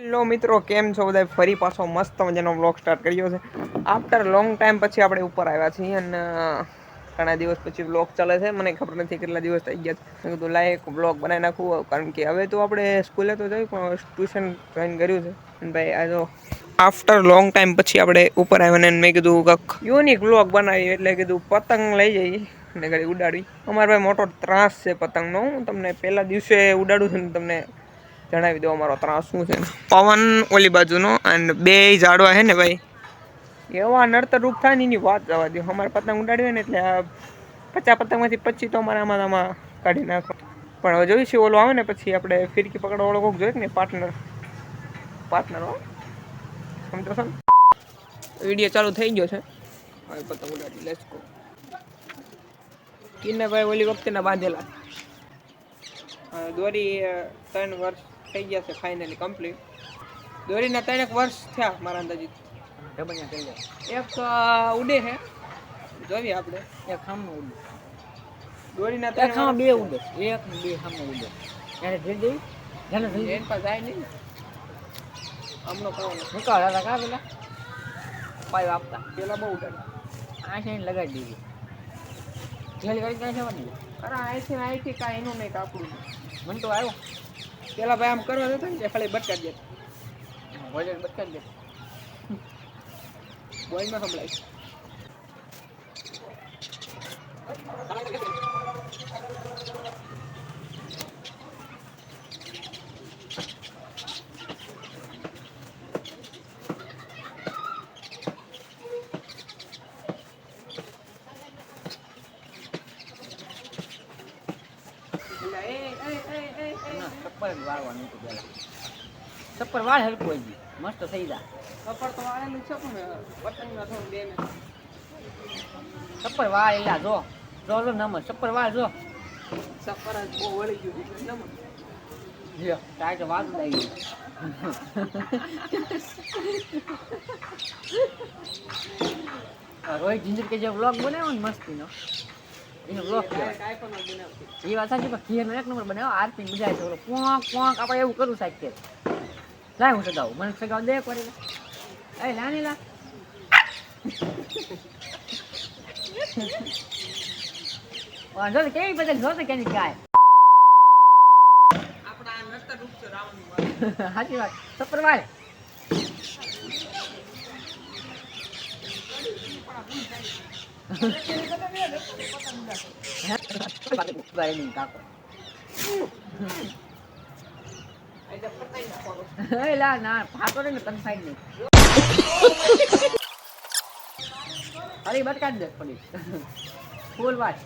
Hello મિત્રો, કેમ છો બધા? ફરી પાછો મસ્ત મજાનો બ્લોગ સ્ટાર્ટ કર્યો છે. આફ્ટર લોંગ ટાઈમ પછી આપણે ઉપર આવ્યા છીએ અને ઘણા દિવસ પછી બ્લોગ ચાલે છે. મને ખબર નથી કેટલા દિવસ થઈ ગયા છે. મેં કીધું, લાય એક બ્લોગ બનાવી નાખવું કારણ કે હવે તો આપણે સ્કૂલે તો જઈ પણ ટ્યુશન જોઈન કર્યું છે. અને ભાઈ, આ જો આફ્ટર લોંગ ટાઈમ પછી આપણે ઉપર આવ્યા ને મેં કીધું, કંઈક યુનિક બ્લોગ બનાવી. એટલે કીધું, પતંગ લઈ જઈએ અને ઘડી ઉડાડવી અમારે ભાઈ મોટો ત્રાસ છે પતંગનો. હું તમને પહેલા દિવસે ઉડાડું છું ને તમને જણાવી દો અમારો ત્રાસ શું છે. પવન ઓલી બાજુનો અને બે ઝાડવા છે ને ભાઈ? એવા નડતર રૂપ થાય ને એની વાત જવા દો અમારે પતંગ ઉડાડવી ને એટલે આ પચાસ પતંગમાંથી પચીસ તો અમારે આમાં આમાં કાઢી નાખો. પણ હવે જોઈશું ઓલો આવે ને પછી આપણે ફિરકી પકડવા વાળો કોઈક જોઈએ ને પાર્ટનર. પાર્ટનર હો. સમજો છો વીડિયો ચાલુ થઈ ગયો છે. હવે પતંગ ઉડાડી લેટ્સ ગો કિન્ને ભાઈ ઓલી વખતે બાંધેલા. દોરી ત્રણ વર્ષ થઈ ગયા છે ફાઇનલી કમ્પ્લીટ દોરીના ત્રણેક વર્ષ થયા મારા અંદાજિત એક ઉડે છે જોઈએ આપણે. એક સામનો ઉડે. દોરીના ત્રણ સામે બે ઉડે. એક બે સામે ઉડે. એને ધીરે ધીરે એન જાય નહીં. આમનો કહો નીકળ હતા કા પેલા? પાયો આપતા. પેલા બહુ ઉડાડે આ છે લગાડી દીધી. જેલ કરી કાંઈ જવાની અરે અહીંથી અહીંથી કાંઈ એનું નહીં કાપડું. મને તો આવ્યો. પેલા ભાઈ આમ કરવા જતા ને ખાલી બટકા દે. વોલેટ બચકા દે. બોયમાં સંભળાય એટલે એ એ એ એ એ ના સપ્પર જ વાળવાનું હતું પેલા સપ્પર વાળ હલકું હોય ગયું. મસ્ત થઈ જાય. છપ્પર તો આવેલું છે પણ પતંગમાં થોડું બે છપ્પર વાળ એલા જો. જો જો નમર છપ્પર વાળ જો. છપ્પર જ બહુ વળી ગયું છે નમક જો ટાઈટ વાત લાગી ગઈ. રોહિત જિંજર કે જે વ્લોગ બનાવ્યો ને મસ્તીનો. એનો કહેવાય. ન બનાવતી. એ વાત સાચી પણ ખીરનો એક નંબર બનાવ્યો આરતી મજા આવે છે. ઓલો કોંક પોંક આપણે એવું કરું સાહેબ કે લાય હું સગાવું મને સગાવ દે કરી એ લાની લા વાંધો નહીં કેવી બધા જોતો કેની ગાય. સાચી વાત. સપર વાળ કાકો પતાઈ નાખવાનો. એલા ના ફાટો ને પડી ફૂલ વાત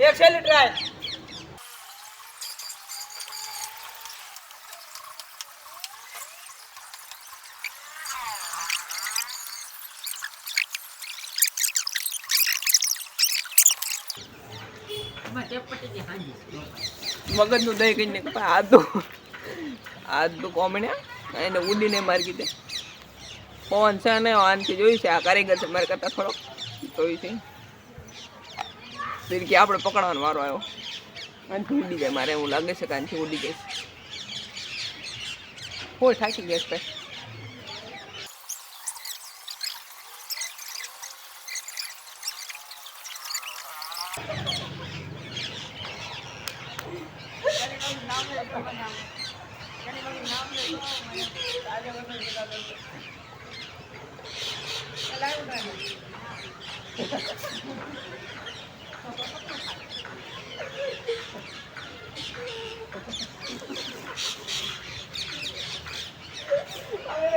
એક છેલ્લી ટ્રાય એમાં ટેપ પટી ગઈ હાંજી મગજનું દહીં કહીને કે ભાઈ આ તો આ તો કોમેડી એને ઉડીને મારી દે પવન છે ને, આનથી જોયું છે. આ કારીગર છે મારે કરતા થોડોક. જોયું છે. ફિરકી આપણે પકડવાનો વારો આવ્યો. આનથી ઉડી જાય મારે, એવું લાગે છે કે આનથી ઉડી જાય ફૂલ થાકી ગયા ભાઈ?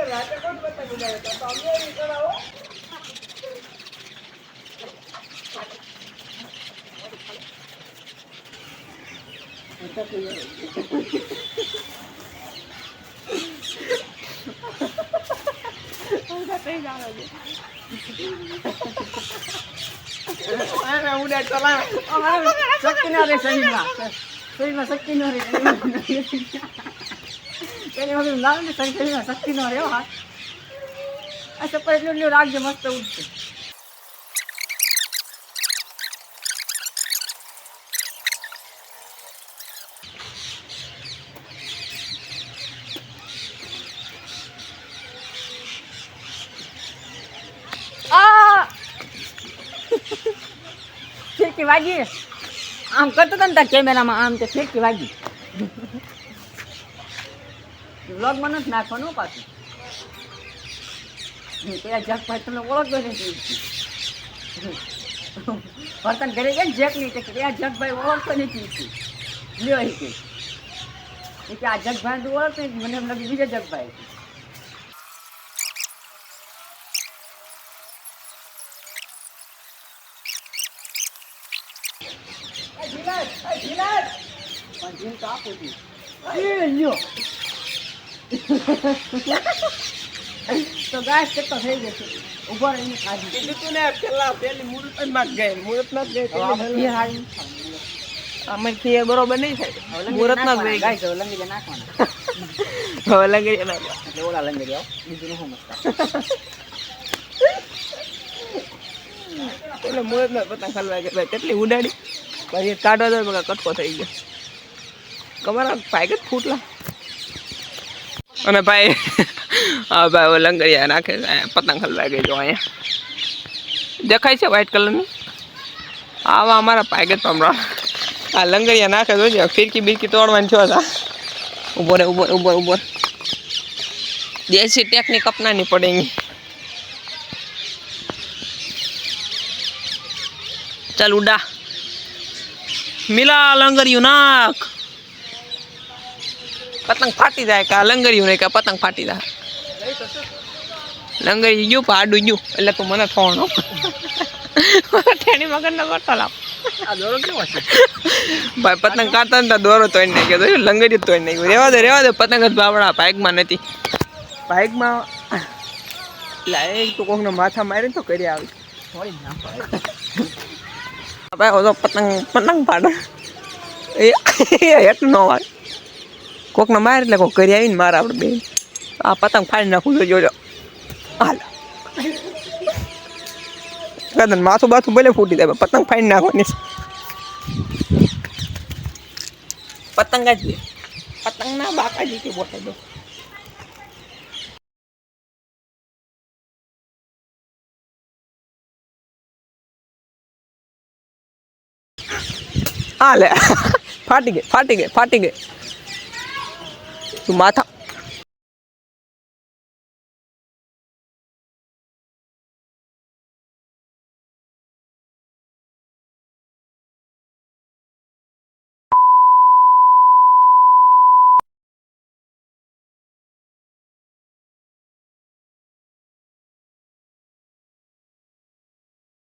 ઉડાડ કોણ પતંગ ના તો અમે શરીરમાં શક્તિ ન રે પેલી વખત લાવે ને શરીરમાં શક્તિ ન રે હા અચ્છા એટલું એટલું મસ્ત ઉઠશે ફિરકી વાગી. આમ કરતો હતો ને તાર કેમેરામાં આમ તે ફિરકી વાગી. વ્લોગમાં નથી નાખવાનું પાછું. પેલા જગભાઈ તમને ઓળખતો નથી. વર્તન ગયા ને જગ નહીં કે આ જગભાઈ ઓળખતો નથી. લ્યો કે. આ જગભાઈ તું ઓળખતો મને એમ લાગ્યું બીજા જગભાઈ પણ જીમ તો આપું છું એ લ્યો તો ગાય કેટલો થઈ જશે. ઊભો રહીને ખાધી કીધું તું ને પેલા પેલી મુહૂર્ત જ માં ગઈ મુહૂર્ત ના જ ગઈ ખીર હારી બરોબર નહીં થાય. મુહૂર્ત ના જ ગઈ. ગાય તો લંગી નાખવાના. હવે લગી એના એટલે ઓલા લંગી આવો. બીજું શું મસ્ત એટલે મુહૂર્ત ના પતંગ હલવા ગયા કેટલી ઉડાડી. પછી કાઢવા દો બગા કટકો થઈ ગયો. કમારા ભાઈ કે ફૂટલા? અને ભાઈ, હા, ભાઈ, હવે લંગરિયા નાખે પતંગ હલવાઈ ગઈ જો અહીંયા. દેખાય છે વ્હાઈટ કલરની આવા અમારા પાયગત પમરા આ લંગરિયા નાખે જોજો, ફિરકી બિરકી તોડવાની છો. હતા ઊભો રે, ઊભો ઊભો ઊભો. દેશી ટેકનિક અપનાની પડેંગી ચાલ, ઉડા. મિલા લંગરિયું નાખ. પતંગ ફાટી જાય કા લંગરિયું નહીં કા પતંગ ફાટી જાય. લંગરી ગયું પાડું ગયું એટલે તું મને થોણો ઠેણી મગર ન કરતો લાવ. આ દોરો કેવો છે? ભાઈ પતંગ કાઢતા ને દોરો તોડી નાખ્યો તો લંગરી જ તોડી નાખ્યું. રેવા દે રેવા દે પતંગ જ બાવડા બાઇકમાં નથી. બાઇકમાં લાય તું કોકને માથા મારી તો કરી આવી. ભાઈ ઓલો પતંગ પતંગ પાડે એ હેઠું ન હોય કોકને માર એટલે કોક કરી આવીને મારે આપણે બે આ પતંગ ફાડી નાખું તો જોજો હાલ કદન માથું બાથું ભલે ફૂટી જાય પતંગ ફાડી નાખવાની. પતંગ જ પતંગ ના બાકાજી કે બોટે દો હા લે ફાટી ગઈ ફાટી ગઈ ફાટી ગઈ તું માથા